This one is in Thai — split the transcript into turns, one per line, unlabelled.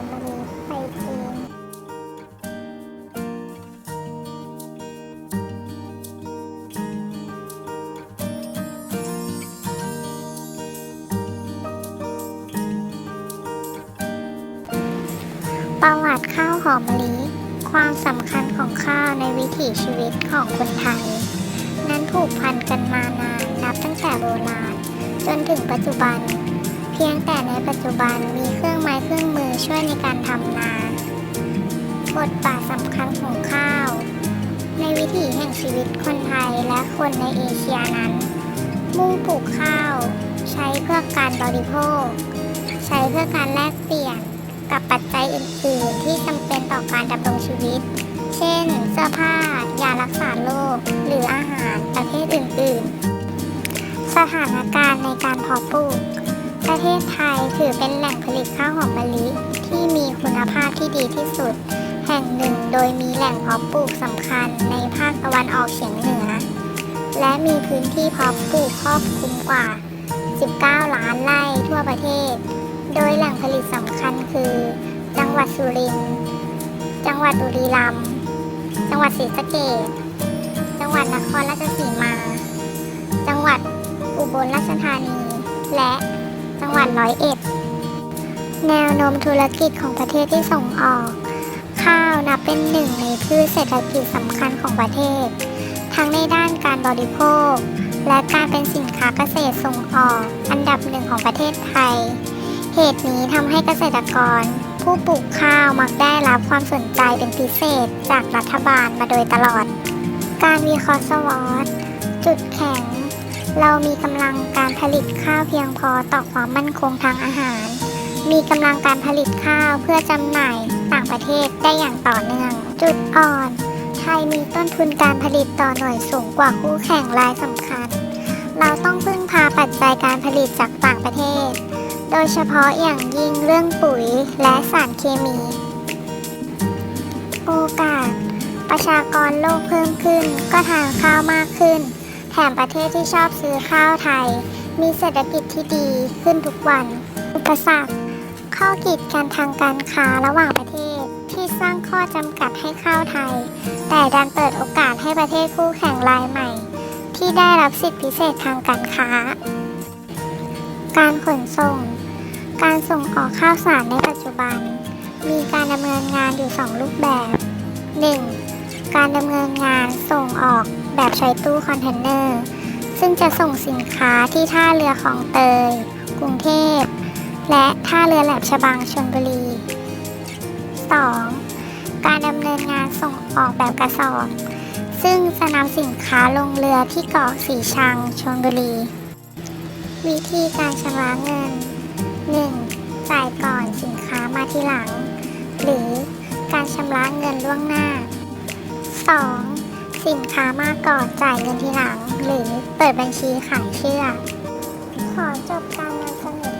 อมมีไปจีนประวัติข้าวหอมมะลิ ความสำคัญของข้าวในวิถีชีวิตของคนไทย นั้นผูกพันกันมานานนับตั้งแต่โบราณจนถึงปัจจุบัน พียงแต่ในปัจจุบันมีเครื่องไม้เครื่องมือช่วยในการทำนา บทบาทสำคัญของข้าว ในวิถีแห่งชีวิตคนไทยและคนในเอเชียนั้น มุ่งปลูกข้าว ใช้เพื่อการบริโภค ใช้เพื่อการแลกเปลี่ยนกับปัจจัยอื่น ๆ ที่จำเป็นต่อการดำรงชีวิต เช่น เสื้อผ้ายารักษาโรคหรืออาหารประเภทอื่น ๆ สถานการณ์ในการเพาะปลูก ประเทศไทยถือเป็นแหล่งผลิตข้าวหอมมะลิที่มีคุณภาพที่ดีที่สุด แห่งหนึ่งโดยมีแหล่งเพาะปลูกสำคัญในภาคตะวันออกเฉียงเหนือ และมีพื้นที่เพาะปลูกครอบคลุมกว่า 19 ล้านไร่ทั่วประเทศ โดยแหล่งผลิตสำคัญคือ จังหวัดสุรินทร์ จังหวัดบุรีรัมย์ จังหวัดศรีสะเกษจังหวัดนครราชสีมา จังหวัดอุบลราชธานี และ จังหวัดร้อยเอ็ด แนวโน้มธุรกิจของประเทศที่ส่งออก ข้าวนับเป็นหนึ่งในพืชเศรษฐกิจสำคัญของประเทศ ทั้งในด้านการบริโภค และการเป็นสินค้าเกษตรส่งออก อันดับหนึ่งของประเทศไทย เหตุนี้ทำให้เกษตรกร ผู้ปลูกข้าวมักได้รับความสนใจเป็นพิเศษจากรัฐบาลมาโดยตลอด การวิเคราะห์สวอตจุดแข็ง เรามีกำลังการผลิตข้าวเพียงพอต่อความมั่นคงทางอาหาร มีกำลังการผลิตข้าวเพื่อจำหน่ายต่างประเทศได้อย่างต่อเนื่อง จุดอ่อน ไทยมีต้นทุนการผลิตต่อหน่วยสูงกว่าคู่แข่งรายสำคัญ เราต้องพึ่งพาปัจจัยการผลิตจากต่างประเทศ โดยเฉพาะอย่างยิ่งเรื่องปุ๋ยและสารเคมี โอกาส ประชากรโลกเพิ่มขึ้นก็ทานข้าวมากขึ้น มประเทศที่ชอบซื้อข้าวไทย มีเศรษฐกิจที่ดีขึ้นทุกวัน อุปสรรค ข้อกีดกันทางการค้าระหว่างประเทศ ที่สร้างข้อจำกัดให้ข้าวไทย แต่ดันเปิดโอกาสให้ประเทศคู่แข่งรายใหม่ ที่ได้รับสิทธิพิเศษทางการค้า การขนส่ง การส่งออกข้าวสารในปัจจุบัน มีการดำเนินงานอยู่ 2 รูปแบบ 1. การดำเนินงานส่งออก แบบใช้ตู้คอนเทนเนอร์ ซึ่งจะส่งสินค้าที่ท่าเรือของเตย กรุงเทพ และท่าเรือแหลมฉบังชลบุรี 2. การดำเนินงานส่งออกแบบกระสอบ ซึ่งจะนำสินค้าลงเรือที่เกาะสีชังชลบุรี วิธีการชำระเงิน 1. จ่ายก่อนสินค้ามาทีหลัง หรือการชำระเงินล่วงหน้า 2. สินค้ามาก่อนจ่ายเงินทีหลัง หรือเปิดบัญชีขายเชื่อ ขอจบการนำเสนอ